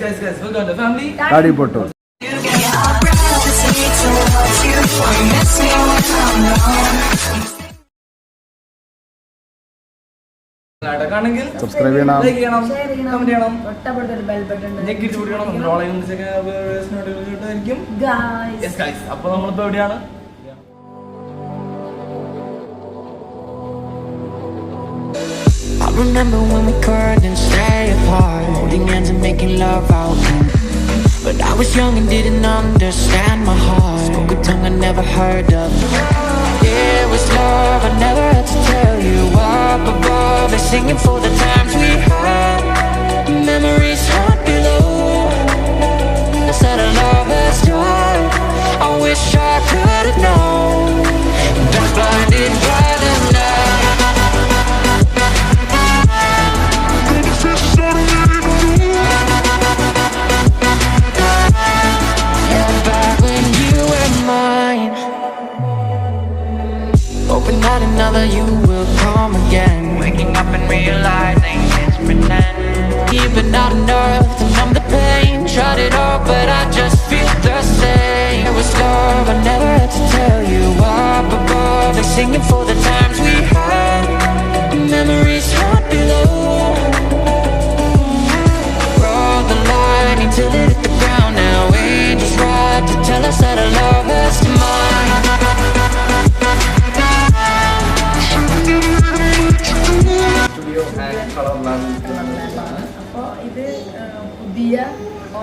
guys, guys, welcome to family. Daddy പൊട്ടു നാടകമാണെങ്കിൽ subscribe ചെയ്യണം. ലൈക്ക് ചെയ്യണം കമന്റ് ചെയ്യണം. തൊട്ടപ്പെടുത്തൊരു ബെൽ ബട്ടൺ ഞെക്കി ചൂടിയണം നമ്മുടെ online notification guys yes guys അപ്പൊ നമ്മളിപ്പോ എവിടെയാണ്? Remember when we couldn't stay apart? Holding hands and making love out But I was young and didn't understand my heart. Spoke a tongue I never heard of. It was love, I never had to tell you. Up above and singing for the that you will come again. Waking up and realizing it's pretend. Even not enough to numb the pain. Tried it all, but I just feel the same. It was love, I never had to tell you. Up above and singing for the times we had.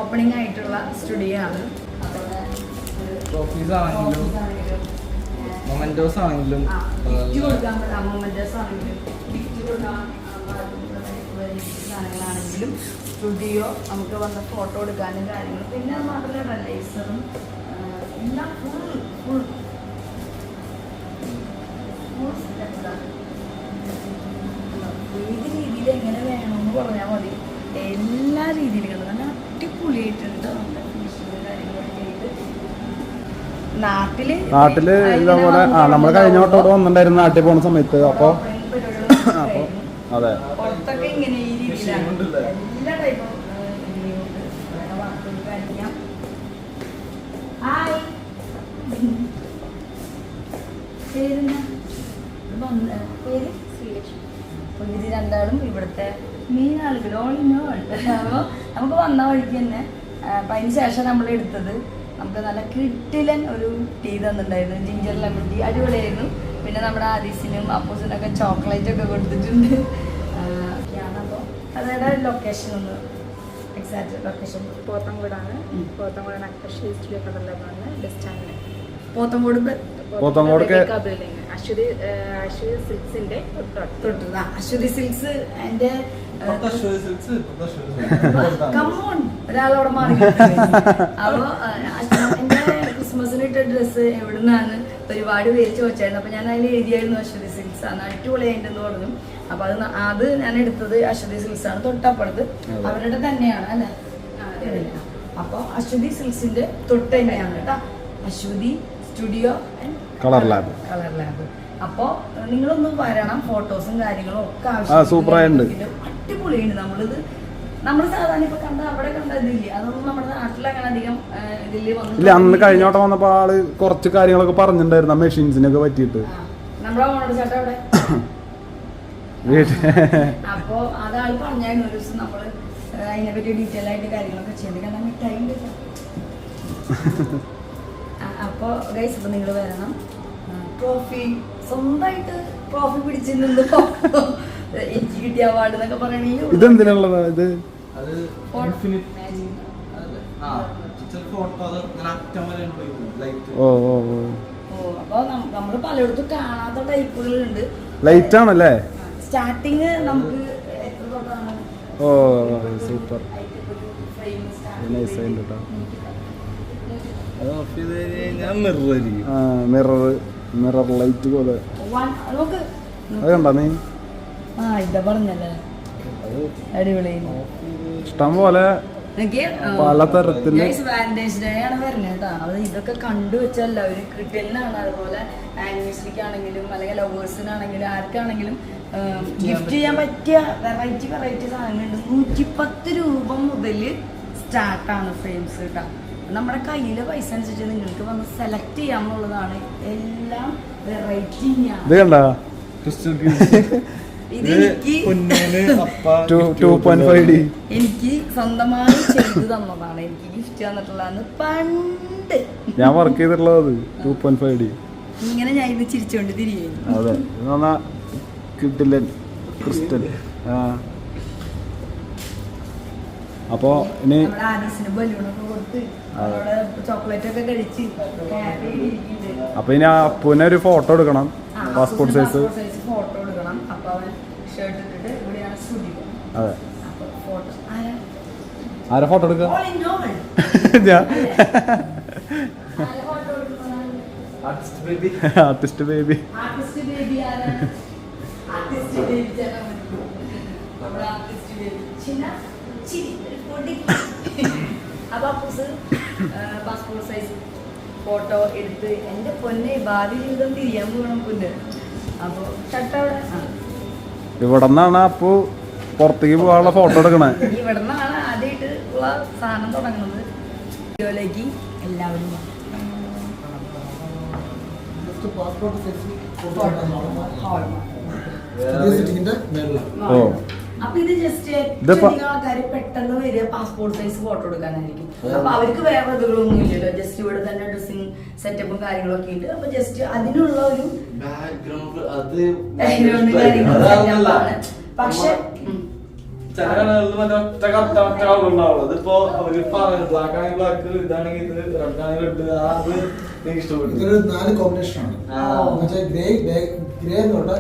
Opening ആയിട്ടുള്ള studio ആണ്. Trophies ആണെങ്കിലും mementos ആണെങ്കിലും gift കൊടുക്കാൻ mementos ആണെങ്കിലും gift കൊടുക്കാൻ സാധനങ്ങളാണെങ്കിലും studio നമുക്ക് വന്ന ഫോട്ടോ എടുക്കാനും കാര്യങ്ങളും പിന്നെ മാത്രമല്ല ലേസറും എല്ലാം ഫുൾ ഫുൾ ഏത് രീതിയിൽ എങ്ങനെ വേണമെന്ന് പറഞ്ഞാൽ മതി. എല്ലാ രീതിയിലും നാട്ടിൽ ഇതേപോലെ ആ നമ്മൾ കഴിഞ്ഞ വട്ടം അവിടെ വന്നിട്ടുണ്ടായിരുന്നു നാട്ടിൽ പോണ സമയത്ത്. അപ്പൊ അപ്പൊ അതെ. പേര്? രണ്ടാളും ഇവിടുത്തെ മെയിൻ ആളുകൾ ഓൾ ഇൻ ഓൾ അപ്പോൾ നമുക്ക് വന്ന വഴിക്ക് തന്നെ അപ്പം അതിന് ശേഷം നമ്മൾ എടുത്തത്. നമുക്ക് നല്ല കിട്ടിലൻ ഒരു ടീ തന്നിട്ടുണ്ടായിരുന്നു. ജിഞ്ചർ ലെമൺ ടീ അടിപൊളിയായിരുന്നു. പിന്നെ നമ്മുടെ ആദീസിനും അപ്പൂസിനൊക്കെ ചോക്ലേറ്റ് ഒക്കെ കൊടുത്തിട്ടുണ്ട്. അപ്പോൾ അതായത് ലൊക്കേഷൻ ഒന്ന് എക്സാക്ട് ലൊക്കേഷൻ പോത്തങ്കോടാണ് പോത്തങ്കോടാണ് നക്ഷി സ്റ്റുഡിയോ കടലാണ് ബസ് സ്റ്റാൻഡിൽ പോത്തങ്കോട് പോത്തങ്കോടൊക്കെ അശ്വതി അശ്വതി സിൽക്സിന്റെ തൊട്ടു തൊട്ട് അശ്വതി സിൽക്സ് എന്റെ കമ്മോൺ ഒരാളവിടെ മാറി അപ്പൊ എന്റെ ക്രിസ്മസിന് ഇട്ട ഡ്രസ്സ് എവിടുന്നാണ് ഒരുപാട് പേര് ചോദിച്ചായിരുന്നു. അപ്പൊ ഞാൻ അതിൽ എഴുതിയായിരുന്നു അശ്വതി സിൽക്സ് ആണ്. അടിപൊളിയായിട്ടെന്ന് പറഞ്ഞു. അപ്പൊ അത് അത് ഞാൻ എടുത്തത് അശ്വതി സിൽക്സ് ആണ് തൊട്ടപ്പുറത്ത്. അവരുടെ തന്നെയാണ് അല്ലെ? അപ്പൊ അശ്വതി സിൽക്സിന്റെ തൊട്ട് തന്നെയാണ് കേട്ടോ. Aswathi studio colour lab colour lab അപ്പോ നിങ്ങളൊന്ന് വരണം ഫോട്ടോസും കാര്യങ്ങളും ഒക്കെ ആ, super അടിപൊളിയുണ്ട്. നമ്മളിത് നമ്മൾ സാധാരണ ഇപ്പൊ കണ്ട അവിടെ കണ്ട ഇതില്ലേ? അതൊന്നും നമ്മുടെ നാട്ടിൽ അങ്ങനെ അധികം ഇതിൽ ഇല്ല അന്ന് കഴിഞ്ഞ വട്ടം വന്നപ്പോ ആൾ കുറച്ച് കാര്യങ്ങളൊക്കെ പറഞ്ഞിട്ടുണ്ടായിരുന്നു. മെഷീൻസിനൊക്കെ പറ്റിയിട്ട്. നമ്മളെ നമ്മുടെ ഓണർ ചേട്ടാ അവിടെ അപ്പൊ അതാൾ പറഞ്ഞായിരുന്നു ഒരു ദിവസം നമ്മൾ അതിനെ പറ്റി ഡീറ്റെയിൽ ആയിട്ട് കാര്യങ്ങളൊക്കെ ചെയ്യുന്നത് കാരണം മിഠായി അപ്പൊ ഗൈസ് ഇപ്പൊ നിങ്ങൾ വരണം. ട്രോഫി സ്വന്തമായിട്ട് ട്രോഫി പിടിച്ചിരുന്നത് കിട്ടിയ അവാർഡ് എന്നൊക്കെ പറയണെങ്കിൽ ഇതെന്തിനുള്ളതാ ഇത്? അത് ഇൻഫിനിറ്റി ആ ഫോട്ടോ അത് ഇങ്ങനെ അറ്റം വരെ ലൈറ്റ് ഓ ഓ ഓ. ഓ അപ്പൊ നമ്മൾ പലയിടത്തും കാണാത്ത ടൈപ്പുകളുണ്ട് ലൈറ്റ് ആണല്ലേ? സ്റ്റാർട്ടിങ് നമുക്ക് ഓ സൂപ്പർ നൈസ് ആയിട്ട് കേട്ടോ മിറർ മിറർ മിറർ ലൈറ്റ് പോലെ. അത് കണ്ടാ നീ? ആ ഇതാ പറഞ്ഞല്ലേ? അടിപൊളി. ഇഷ്ടം പോലെ പലതരത്തിൽ വാലന്റൈൻസ് ഡേ ആണ് വരുന്നത് കേട്ടോ. അത് ഇതൊക്കെ കണ്ടു വെച്ചല്ല ഒരു കിട്ടലിനാണ് അതുപോലെ ആണെങ്കിലും അല്ലെങ്കിൽ ലവേഴ്സിനാണെങ്കിലും ആർക്കാണെങ്കിലും ഗിഫ്റ്റ് ചെയ്യാൻ പറ്റിയ വെറൈറ്റി വെറൈറ്റി സാധനങ്ങളുണ്ട്. നൂറ്റിപ്പത്ത് രൂപ മുതൽ സ്റ്റാർട്ടാണ് ഫ്രെയിംസ് കേട്ടോ. നമ്മുടെ കയ്യിലെ പൈസ അനുസരിച്ച് നിങ്ങൾക്ക് വന്ന് സെലക്ട് ചെയ്യാമെന്നുള്ളതാണ് എല്ലാം വെറൈറ്റി ഇത് എനിക്ക് സ്വന്തമായി ചെയ്തു തന്നതാണ്. എനിക്ക് ഗിഫ്റ്റ് തന്നിട്ടുള്ളതാണ് പണ്ട്. ഞാൻ വർക്ക് ചെയ്തിട്ടുള്ളത് ടു പോയിന്റ് ഫൈവ് ഡി ഇങ്ങനെ ഞാൻ ഇത് ചിരിച്ചുകൊണ്ട് തിരികെ അതെ. കിട്ടില്ല ക്രിസ്റ്റൽ. അപ്പോ ഇനി. അപ്പൊ ഇനി പുനൊരു ഒരു ഫോട്ടോ എടുക്കണം. Passport size passport size photo എടുക്കണം അപ്പൊ അവൻ ഷർട്ട് ഇട്ടിട്ട് ഇവിടെയാണ് സ്റ്റുഡിയോ അതെ. അപ്പൊ ഫോട്ടോ ആരാ? ആരാ ഫോട്ടോ എടുക്കുക? Artist baby passport size photo എടുത്ത് എന്റെ പൊന്നെ ഭാവി ജീവിതം തിരിയാൻ പോകണം പൊന്ന് അപ്പൊ ഷട്ടവിടെ ഇവിടെ നിന്നാണ് അപ്പു പുറത്തേക്ക് പോകാനുള്ള ഫോട്ടോ എടുക്കണേ. ഇവിടെ നിന്നാണ് ആദ്യമായിട്ട് ഉള്ള സാധനം തുടങ്ങുന്നത്. വീഡിയോയിലേക്ക് എല്ലാവരും വാ. ഓ. അപ്പൊ ഇത് ജസ്റ്റ് ആൾക്കാർ പെട്ടെന്ന് വരിക പാസ്പോർട്ട് സൈസ് ഫോട്ടോ എടുക്കാനായിരിക്കും അപ്പൊ അവർക്ക് വേറെ ഇതുകളൊന്നും ഇല്ലല്ലോ ജസ്റ്റ് ഇവിടെ തന്നെ ഡ്രസ്സിങ് സെറ്റപ്പും കാര്യങ്ങളൊക്കെ ഉണ്ട് അപ്പൊ ജസ്റ്റ് അതിനുള്ള ഒരു ബാക്ക്ഗ്രൗണ്ട്. സെറ്റപ്പാണ് പക്ഷെ. ചില കടകളിൽ മറ്റേ ഒറ്റ കട്ട ഒറ്റ കളർ ഉണ്ടാവുള്ളൂ അതിപ്പോ അവർ പറഞ്ഞു ബ്ലാക്ക് ആണെങ്കിൽ ബ്ലാക്ക് ഇതാണെങ്കിൽ ഇത് റെഡ് ആണെങ്കിൽ റെഡ് അത് എനിക്ക് ഇഷ്ടപ്പെട്ടു ഇതൊരു നാല് കോമ്പിനേഷൻ ആണ് ആ. എന്നുവെച്ചാൽ ഗ്രേ ഗ്രേ എന്ന് പറഞ്ഞാൽ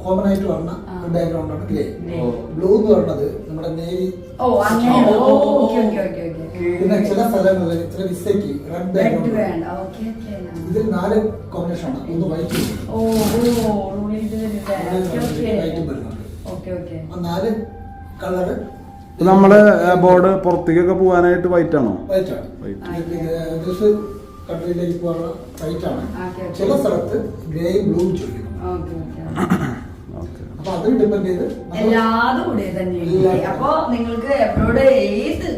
കോമൺ ആയിട്ട് വന്ന ഒരു ബാക്ക്ഗ്രൗണ്ട് ആണ് ഗ്രേ. ബ്ലൂ എന്ന് പറയുന്നത് നമ്മുടെ നേവി ഓ അങ്ങനെ ഓ, ഓക്കെ ഓക്കെ ഓക്കെ ഓക്കെ പിന്നെ ചില സ്ഥലങ്ങളിൽ ചില വിസയ്ക്ക് റെഡ് ബാക്ക്ഗ്രൗണ്ട് വേണ്ട ഓക്കെ ഓക്കെ ഇതിൽ നാല് കോമ്പിനേഷൻ ആണ് ഒന്ന് വൈറ്റ് ഓ ഓ. വൈറ്റും വരുന്നുണ്ട് ഓക്കെ ഓക്കെ നാല് കളറ് നമ്മൾ ബോർഡ് പുറത്തേക്കൊക്കെ പോകാനായിട്ട് വൈറ്റ് ആണോ? വൈറ്റ് ആണ്. White. ഇംഗ്ലീഷ് കൺട്രിയിലേക്ക് പോകാനുള്ള വൈറ്റ് ആണ്. Okay, okay. ചില സ്ഥലത്ത് ഗ്രേ ബ്ലൂ ചോദിക്കുന്നു ഓക്കെ ഓക്കെ. ഓക്കെ. അപ്പൊ അത് ഡിപ്പെൻഡ് ചെയ്ത് എല്ലാതും കൂടെ എല്ലാം. അപ്പൊ നിങ്ങൾക്ക് എബ്രോഡ് ഏത്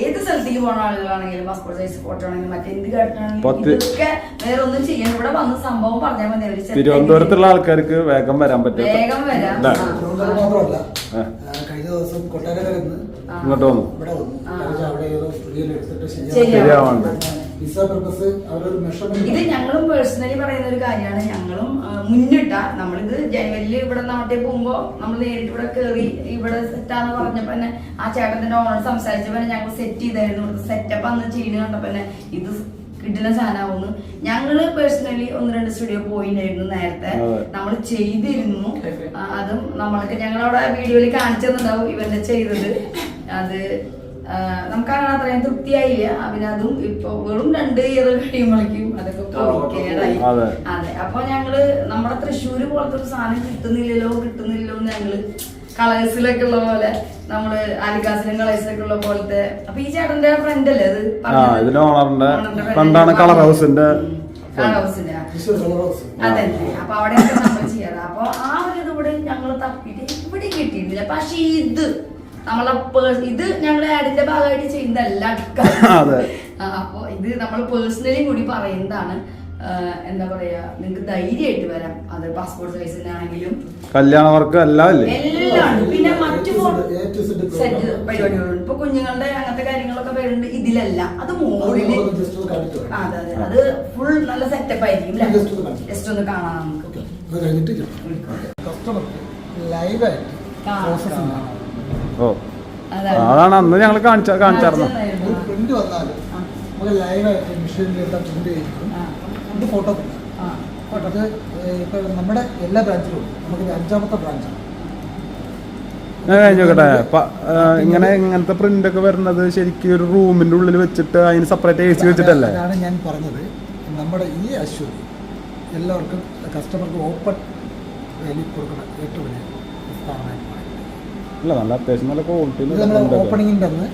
ഏത് സ്ഥലത്തേക്ക് പോണ ആളുകളാണെങ്കിലും പാസ്പോർട്ട് സൈസ് ഫോട്ടോ ആണെങ്കിലും മറ്റെന്ത് കാര്യത്തിനാണെങ്കിലും ഇതൊക്കെ വേറെ ഒന്നും ചെയ്യണം ഇവിടെ വന്ന സംഭവം പറഞ്ഞാൽ മതി. അവർ തിരുവനന്തപുരത്തുള്ള ആൾക്കാർക്ക് വേഗം വരാൻ പറ്റും വേഗം വരാം. മാത്രമല്ല കഴിഞ്ഞ ദിവസം കൊട്ടാരക്കര നിന്ന് ഇങ്ങോട്ട് വന്നു. ഇവിടെ വന്നു. ആ. അവിടെ സ്റ്റുഡിയോയിൽ എടുത്തിട്ട് ശരിയാവും. ശരിയാവാണ്ട്. വിസ പർപ്പസ് അവരൊരു ഇത് ഞങ്ങളും പേഴ്സണലി പറയുന്ന ഒരു കാര്യമാണ്. ഞങ്ങളും മുന്നിട്ട നമ്മളിത് ജനുവരിയിൽ ഇവിടെ നാട്ടിൽ പോകുമ്പോ നമ്മൾ നേരിട്ട് ഇവിടെ കയറി ഇവിടെ സെറ്റാന്ന് പറഞ്ഞപ്പോ തന്നെ ആ ചേട്ടന്റെ ഓണർ സംസാരിച്ചപ്പോ തന്നെ ഞങ്ങൾ സെറ്റ് ചെയ്തായിരുന്നു. ഇവിടുത്തെ സെറ്റപ്പ് അന്ന് ചെയ്യുന്ന കണ്ടപ്പോ തന്നെ ഇത് കിട്ടുന്ന സാധനമാവുന്നു. ഞങ്ങൾ പേഴ്സണലി ഒന്ന് രണ്ട് സ്റ്റുഡിയോ പോയിണ്ടായിരുന്നു നേരത്തെ. നമ്മൾ ചെയ്തിരുന്നു. അതും നമ്മൾക്ക് ഞങ്ങളവിടെ വീഡിയോയിൽ കാണിച്ചു തന്നിട്ടുണ്ടാവും ഇവന്റെ ചെയ്തത്. അത് ആ, നമുക്കങ്ങനെ അത്രയും തൃപ്തിയായില്ല. പിന്നെ അതും ഇപ്പൊ വെറും രണ്ട് ഇയർ കഴിയുമ്പോഴേക്കും അതൊക്കെ കേടായി അതെ. അതെ. അപ്പൊ ഞങ്ങൾ നമ്മുടെ തൃശ്ശൂര് പോലത്തെ ഒരു സാധനം കിട്ടുന്നില്ലല്ലോ കിട്ടുന്നില്ലല്ലോ എന്ന് ഞങ്ങൾ കളേഴ്സിലൊക്കെ ഉള്ള പോലെ നമ്മൾ ആലിക്കാസിലും കളേഴ്സിലൊക്കെ ഉള്ള പോലത്തെ അപ്പൊ ഈ ചേട്ടന്റെ ഫ്രണ്ട് അല്ലേ അത് ഓണറിന്റെ ഫ്രണ്ടാണ് കളർ ഹൗസിന്റെ കളർ ഹൗസിന്റെ ആ. കളർ ഹൗസ് അതന്നെ. അപ്പൊ അവിടെ നമ്മൾ ചെയ്യാറ്. അപ്പൊ ആ ഒരു ഇത് ഇവിടെ ഞങ്ങൾ തപ്പിട്ട് ഇവിടെ കിട്ടിയിട്ടില്ല. പക്ഷെ ഇത് നമ്മളെ ഇത് ഞങ്ങളുടെ ആഡിന്റെ ഭാഗമായിട്ട് ചെയ്യുന്നതല്ല അപ്പൊ ഇത് നമ്മൾ പേഴ്സണലി കൂടി പറയുന്നതാണ് എന്താ പറയാ നിങ്ങൾക്ക് ധൈര്യമായിട്ട് വരാം. അത് പാസ്പോർട്ട് സൈസിനാണെങ്കിലും കല്യാണ വർക്ക് എല്ലാം എല്ലാം പിന്നെ മറ്റു പരിപാടികളുണ്ട് ഇപ്പൊ കുഞ്ഞുങ്ങളുടെ അങ്ങനത്തെ കാര്യങ്ങളൊക്കെ വരുന്നുണ്ട്. ഇതിലല്ല. അത് മോളിൽ. ജസ്റ്റ് ഒന്ന് കാണിച്ചു അതെ അതെ. അത് ഫുൾ നല്ല സെറ്റപ്പ് ആയിരിക്കും ജസ്റ്റ് ഒന്ന് കാണാം നമുക്ക്. ലൈവായിട്ട് ഓ. അതാണ്. അന്ന് ഞങ്ങൾ കാണിച്ച കാണിച്ചായിരുന്നു പ്രിന്റ് വന്നാലും നമുക്ക് ലൈവായിട്ട് മെഷീനിൽ എന്താ പ്രിന്റ് ചെയ്തിട്ടും നമുക്ക് ഫോട്ടോ അത് ഇപ്പൊ നമ്മുടെ എല്ലാ ബ്രാഞ്ചിലും നമുക്ക് അഞ്ചാമത്തെ ബ്രാഞ്ചാണ് കഴിഞ്ഞോക്കട്ടെ ഇങ്ങനെ ഇങ്ങനത്തെ പ്രിന്റ് ഒക്കെ വരുന്നത് ശരിക്കും ഒരു റൂമിന്റെ ഉള്ളിൽ വെച്ചിട്ട് അതിന് സെപ്പറേറ്റ് എ സി വെച്ചിട്ടല്ലേ? അതാണ് ഞാൻ പറഞ്ഞത്. നമ്മുടെ ഈ അശ്വതി എല്ലാവർക്കും കസ്റ്റമർക്ക് ഓപ്പൺ കൊടുക്കണം. ഏറ്റവും വലിയ സ്ഥാപനമായിട്ട് അല്ല നല്ല അത്യാവശ്യം നല്ല നമ്മൾ ക്വാളിറ്റി ഓപ്പണിങ്ങിന്റെ അന്ന്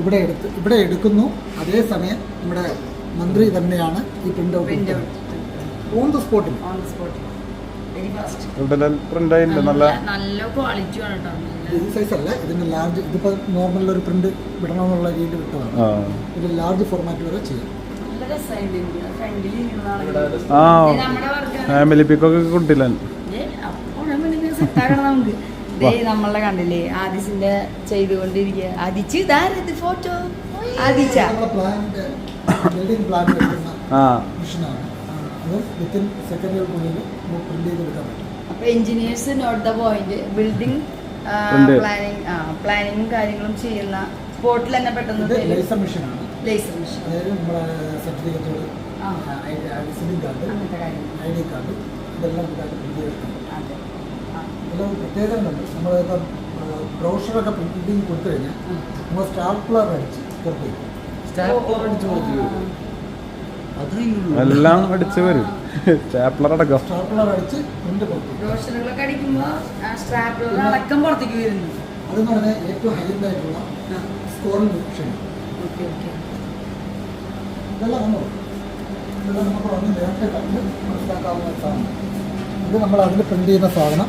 ഇവിടെ എടുത്ത് ഇവിടെ എടുക്കുന്നു. അതേസമയം നമ്മുടെ മന്ത്രി തന്നെയാണ് ഈ print print out on the സ്പോട്ടിൽ ഓൺ ദ നല്ല ക്വാളിറ്റി സൈസ് അല്ല ലാർജ് ഇതിപ്പോ നോർമൽ ഒരു പ്രിന്റ് വിടണമെന്നുള്ള രീതിയിൽ വിട്ടതാണ്. ആ. ഇത് ലാർജ് ഫോർമാറ്റ് വരെ ചെയ്യാം. ആ. ഫാമിലി പിക്കൊക്കെ കൊണ്ടില്ല നമ്മളെ കണ്ടില്ലേ ആദിസിന്റെ ചെയ്തുകൊണ്ടിരിക്കുക ആദിച്ച് ഇതാരത് ഫോട്ടോ ആദിച്ച അപ്പൊ engineers note the point building. Planning പ്ലാനിങ്ങും കാര്യങ്ങളും ചെയ്യുന്ന സ്പോട്ടിൽ തന്നെ പെട്ടെന്ന് ലേസർ മെഷീനാണ് ലേസർ മെഷീൻ അതായത് നമ്മുടെ സർട്ടിഫിക്കറ്റുകൾ കാർഡ് ഐ ഡി കാർഡ് ഇതെല്ലാം പ്രിന്റ് അതെ പ്രത്യേകം പ്രത്യേകതകളുണ്ട് നമ്മളിപ്പം ബ്രോഷറൊക്കെ പ്രിന്റിങ് കൊടുത്തു കഴിഞ്ഞാൽ നമ്മൾ സ്റ്റാപ്ലർ അടിച്ച് പുറത്ത് സ്റ്റാപ്ലർ എല്ലാം അടിച്ച് വരും. സ്റ്റാപ്ലർ അടക്കം. സ്റ്റാപ്ലർ അടിച്ച് പ്രിന്റ് പുറത്ത് വയ്ക്കും ബ്രോഷറുകളൊക്കെ അടിക്കുമ്പോ അടക്കം പുറത്തേക്ക് വരുന്നു. അതെന്ന് പറഞ്ഞാൽ ഏറ്റവും ഹൈലൈറ്റ് ആയിട്ടുള്ള സ്കോറിംഗ് ഓപ്ഷൻ ഓക്കെ ഓക്കെ. ഇതെല്ലാം നമ്മൾ ഇതെല്ലാം നമുക്ക് വന്ന് നേരത്തെ കണ്ട് മനസ്സിലാക്കാവുന്ന സാധനം. ഇത് നമ്മൾ അതിൽ പ്രിന്റ് ചെയ്യുന്ന സാധനം.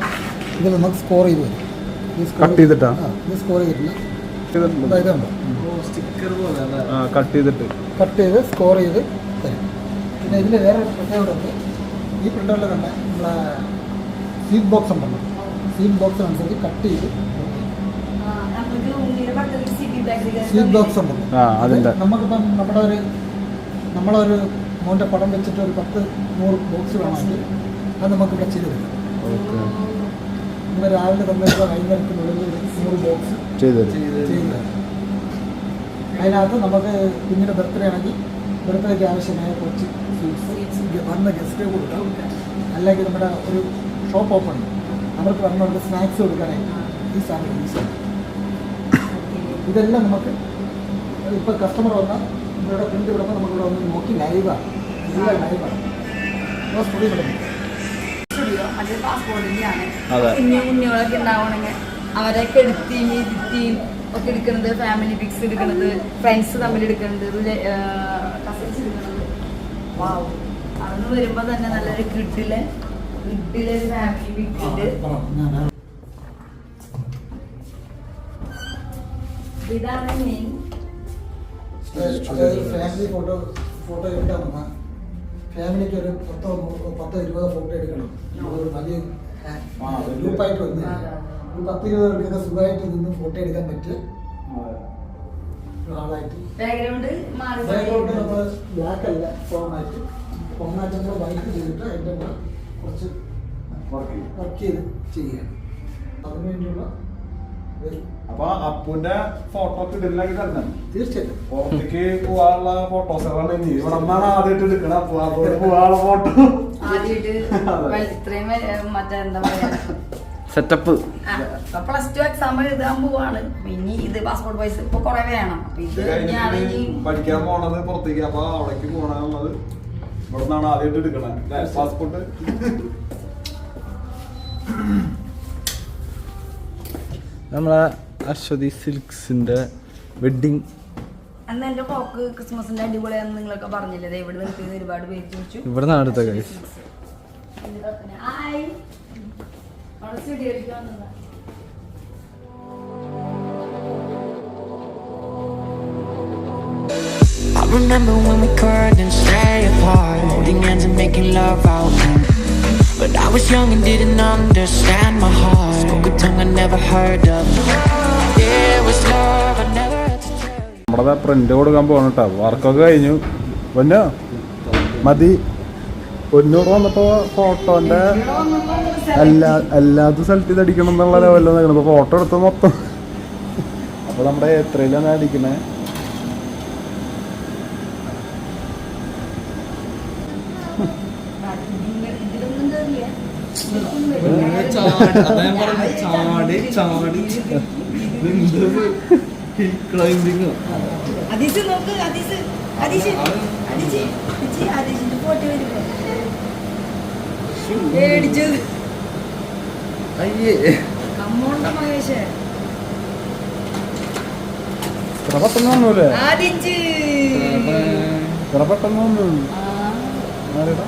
ഇത് നമുക്ക് സ്കോർ ചെയ്ത് വരും കട്ട് ചെയ്തിട്ടാണ് ചെയ്തിട്ടാ? ഇത് സ്കോർ ചെയ്തിട്ടില്ല ഇതുണ്ട് കട്ട് ചെയ്തിട്ട്. കട്ട് ചെയ്ത് സ്കോർ ചെയ്ത് തരും. പിന്നെ ഇതിൽ വേറെ ഒരു പ്രത്യേകത ഉണ്ട്. ഈ പ്രിന്ററിൽ തന്നെ നമ്മളെ സീറ്റ് ബോക്സ് ഉണ്ടല്ലോ. സീറ്റ് ബോക്സ് അനുസരിച്ച് കട്ട് ചെയ്ത് സിറ്റി ബോക്സ് ഉണ്ടല്ലോ. നമുക്കിപ്പം നമ്മുടെ ഒരു നമ്മളൊരു മോന്റെ പടം വെച്ചിട്ട് ഒരു പത്ത് നൂറ് ബോക്സ് വേണമെങ്കിൽ അത് നമുക്ക് ഇവിടെ ചെയ്ത് തരും. ഓക്കെ രാവിലെ തന്നിട്ടുള്ള വൈകുന്നേരത്തിനുള്ളിൽ ഒരു നൂറ് ബോക്സ് ചെയ്തു അതിനകത്ത് നമുക്ക് കുഞ്ഞിന്റെ ബർത്ത്ഡേ ആണെങ്കിൽ ബർത്ത്ഡേക്ക് ആവശ്യമായ കുറച്ച് സ്വീറ്റ്സ് വന്ന ഗസ്റ്റ് കൊടുക്കാം. അല്ലെങ്കിൽ നമ്മുടെ ഒരു ഷോപ്പ് ഓപ്പൺ അവർക്ക് വന്നവർക്ക് സ്നാക്സ് കൊടുക്കാനായി. ഈ സാധനം യൂസ് ചെയ്യാം. ഇതെല്ലാം നമുക്ക് ഇപ്പോൾ കസ്റ്റമർ വന്ന ഇവരുടെ പ്രിന്റ് വിടുമ്പോൾ നമുക്കിവിടെ ഒന്ന് വന്ന് നോക്കി ലൈവാണ് എല്ലാം ലൈവാണ് സ്റ്റുഡിയോ വിടുന്നു സ്റ്റുഡിയോ അത് പാസ്പോർട്ടിന്റെയാണ് അതെ. കുഞ്ഞു കുഞ്ഞുങ്ങളൊക്കെ ഉണ്ടാവണമെങ്കിൽ അവരെ കെടുത്തിയും ഇരുത്തിയും ഒക്കെ എടുക്കുന്നത് ഫാമിലി പിക്സ് എടുക്കുന്നത് ഫ്രണ്ട്സ് തമ്മിൽ എടുക്കുന്നത് കസിൻസ് എടുക്കുന്നത് വാവ് അന്ന് വരുമ്പോൾ തന്നെ നല്ലൊരു കിഡിലെ കിഡിലെ ഫാമിലി പിക്സ് ഉണ്ട്. ഞാൻ ഇതാണ് മെയിൻ ഫാമിലി ഫോട്ടോ ഫോട്ടോ എടുക്കാൻ ഫാമിലിക്ക് ഒരു പത്തോ പത്തോ ഇരുപതോ ഫോട്ടോ എടുക്കണം. ഒരു വലിയ ഗ്രൂപ്പായിട്ട് വന്ന്. ഒരു പത്ത് ഇരുപത് പേർക്കൊക്കെ സുഖമായിട്ട് നിന്ന് ഫോട്ടോ എടുക്കാൻ പറ്റിയ ഒരാളായിട്ട്. ബാക്ക്ഗ്രൗണ്ട് നമ്മൾ ബ്ലാക്ക് അല്ല ഫോമായിട്ട് ഫോമായിട്ട് നമ്മൾ വൈറ്റ് ചെയ്തിട്ട് അതിന്റെ കൂടെ കുറച്ച് വർക്ക് ചെയ്ത് ചെയ്യുകയാണ് അതിനുവേണ്ടിയുള്ള അപ്പൊ അപ്പുന്റെ ഫോട്ടോ കിടലാക്കി തന്നെ തീർച്ചയായിട്ടും. പുറത്തേക്ക് പോവാനുള്ള ഇവിടെ നിന്നാണ് ആദ്യമായിട്ട് എടുക്കണം. അപ്പൊ അതുകൊണ്ട് പോവാനുള്ള photo setup plus two exam എഴുതാൻ പോവാണ്. ഇനി ഇത് പാസ്പോർട്ട് പൈസ ഇപ്പൊ കുറെ വേണം. ഇത് പഠിക്കാൻ പോണത് പുറത്തേക്ക്. അപ്പൊ അവിടേക്ക് പോകണമെന്നത് ഇവിടെ നിന്നാണ് ആദ്യമായിട്ട് എടുക്കണേ. പാസ്പോർട്ട് നമ്മളെ അശ്വതി സിൽക്സിന്റെ വെഡിങ്. അന്ന് എന്റെ പോക്ക് ക്രിസ്മസിന്റെ അടിപൊളിയാണെന്ന് നിങ്ങളൊക്കെ പറഞ്ഞില്ലേ? ദേ ഇവിടെ നിൽക്കുന്ന ഒരുപാട് പേര് ചോദിച്ചു. ഇവിടെ നിന്നാണ് എടുത്ത സ്റ്റുഡിയോയിലേക്ക് വന്നതാ. I remember when we couldn't stay apart? Holding hands and making love out. But I was young and didn't understand my heart. Spoke a tongue I never heard of. It was love I never to tell നമ്മുടെ print കൊടുക്കാൻ പോകണം കേട്ടോ വർക്കൊക്കെ കഴിഞ്ഞു. പൊന്നോ? മതി. പൊന്നൂർ വന്നപ്പോ ഫോട്ടോന്റെ എല്ലാ എല്ലാതും സ്ഥലത്ത് അടിക്കണം എന്നുള്ള ലെവലിൽ നിൽക്കണം ഫോട്ടോ എടുത്ത മൊത്തം. അപ്പൊ നമ്മുടെ എത്രയിലാണ് അടിക്കണേ? കേറില്ല ചാടി ചാടി ക്ലൈംബിങ് അതീസ് നോക്ക് അയ്യേ കമ്മോണ്ട മഹേഷ് ഇത്ര പെട്ടെന്ന് വന്നൂലേ ആദിച്ച് ഇത്ര പെട്ടെന്ന് വന്നു ആ ആരെടാ?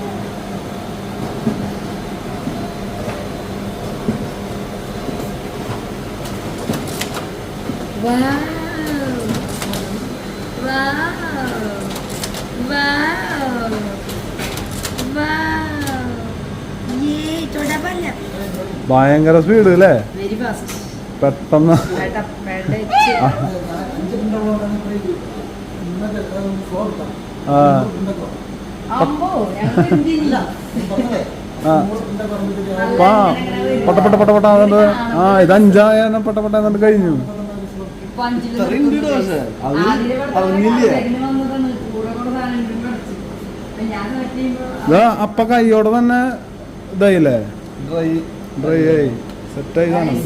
ഭയങ്കര സ്പീഡ് അല്ലേ. പെട്ടെന്ന്. ആ. ഫ്ലോർ ഇട്ടാ ആ. അഞ്ചായ പൊട്ട പൊട്ട എന്നിട്ട് കഴിഞ്ഞു അപ്പൊ കൈയോടെ തന്നെ ഇതായില്ലേ? ഡ്രൈ ഡ്രൈ ആയി. സെറ്റായി കാണും.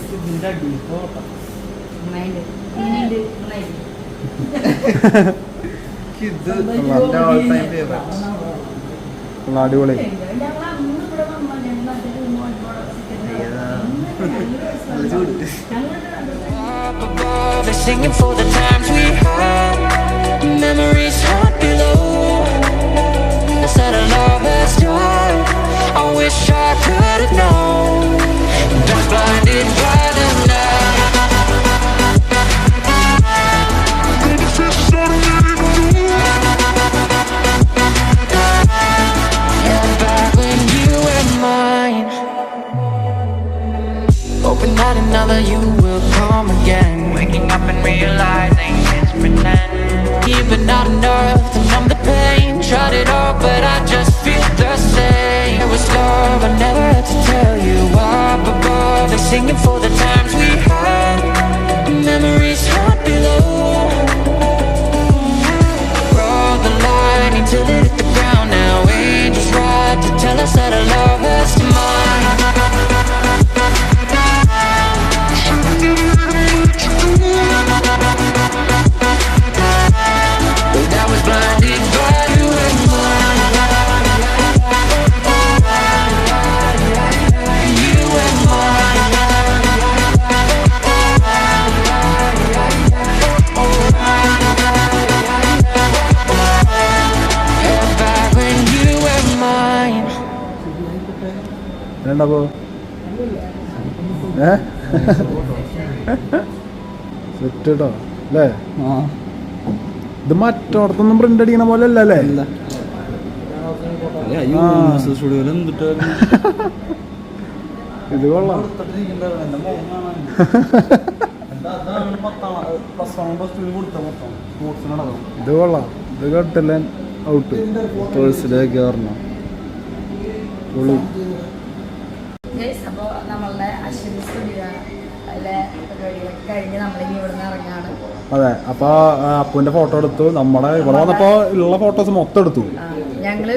favourite. ഉള്ള അടിപൊളി. ചൂട്. Above, singing for the times we had. Memories haunt below. I said our love died. I wish I could വേണ്ടപ്പോ ഏ? സെറ്റ് കേട്ടോ അല്ലേ ഇത് മറ്റോടത്തൊന്നും പ്രിന്റ് അടിക്കണ പോലെ അല്ല? അല്ലേ? ഇത് കൊള്ളാം. ഇത് കൊള്ളാം. ഇത് കട്ടില്ല ഔട്ട് പേഴ്സിലേക്ക് പറഞ്ഞു പൊളി ഗൈസ് അപ്പോൾ നമ്മളുടെ അശ്വതി സ്റ്റുഡിയോ അതിലെ പരിപാടികളൊക്കെ കഴിഞ്ഞ് നമ്മളിനി ഇവിടെ നിന്ന് ഇറങ്ങാണ് അതെ അപ്പൊ അപ്പുവിന്റെ ഫോട്ടോ എടുത്തു. നമ്മുടെ ഇവിടെ വന്നപ്പോ ഉള്ള ഫോട്ടോസ് മൊത്തം എടുത്തു. ഞങ്ങൾ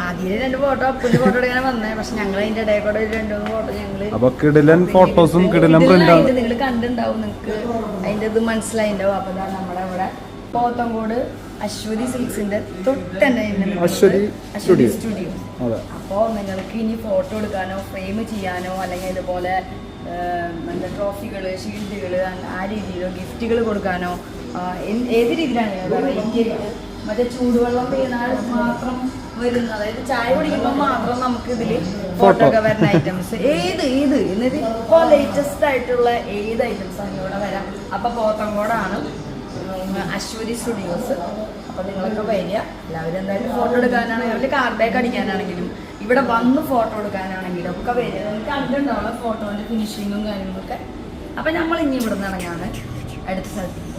ആദ്യം രണ്ട് ഫോട്ടോ അപ്പുവിന്റെ ഫോട്ടോ എടുക്കാൻ വന്നേ. പക്ഷെ ഞങ്ങൾ അതിന്റെ ഇടയിൽ കൂടെ ഒരു രണ്ട് മൂന്ന് ഫോട്ടോ ഞങ്ങൾ അപ്പൊ കിടിലൻ ഫോട്ടോസും കിടിലൻ പ്രിന്റാണ് നിങ്ങൾ കണ്ടിണ്ടാവും നിങ്ങൾക്ക് അതിന്റെ ഇത് മനസ്സിലായിണ്ടാവും അപ്പൊ നമ്മുടെ ഇവിടെ പോത്തങ്കോട് അശ്വതി സിൽക്സിന്റെ തൊട്ടന്നെ അശ്വതി സ്റ്റുഡിയോ അതെ. അപ്പോൾ നിങ്ങൾക്ക് ഇനി ഫോട്ടോ എടുക്കാനോ ഫ്രെയിം ചെയ്യാനോ അല്ലെങ്കിൽ ഇതുപോലെ എന്താ ട്രോഫികൾ ഷീൽഡുകൾ ആ രീതിയിലോ ഗിഫ്റ്റുകൾ കൊടുക്കാനോ ഏത് രീതിയിലാണ് വെറൈറ്റി മറ്റേ ചൂടുവെള്ളം വീണാൽ മാത്രം വരുന്ന അതായത് ചായ കുടിക്കുമ്പോൾ മാത്രം നമുക്ക് ഇതിൽ ഫോട്ടോ. ഒക്കെ വരുന്ന ഐറ്റംസ് ഏത് ഏത്? എന്നിട്ട് ഇപ്പോൾ ലേറ്റസ്റ്റ് ആയിട്ടുള്ള ഏത് ഐറ്റംസ് ഇവിടെ വരാം? അപ്പോൾ പോത്തങ്കോടാണ് അശ്വതി സ്റ്റുഡിയോസ് അപ്പോൾ നിങ്ങളൊക്കെ വരിക. എല്ലാവരും എന്തായാലും ഫോട്ടോ എടുക്കാനാണെങ്കിലും അവരുടെ കാർഡ് ബാക്ക് അടിക്കാനാണെങ്കിലും ഇവിടെ വന്ന് ഫോട്ടോ എടുക്കാനാണെങ്കിലും ഒക്കെ കണ്ടിട്ടുണ്ടാവുള്ള ഫോട്ടോന്റെ ഫിനിഷിങ്ങും കാര്യങ്ങളൊക്കെ. അപ്പം നമ്മൾ ഇനി ഇവിടെ നിന്ന് അടുത്ത സ്ഥലത്തേക്ക്.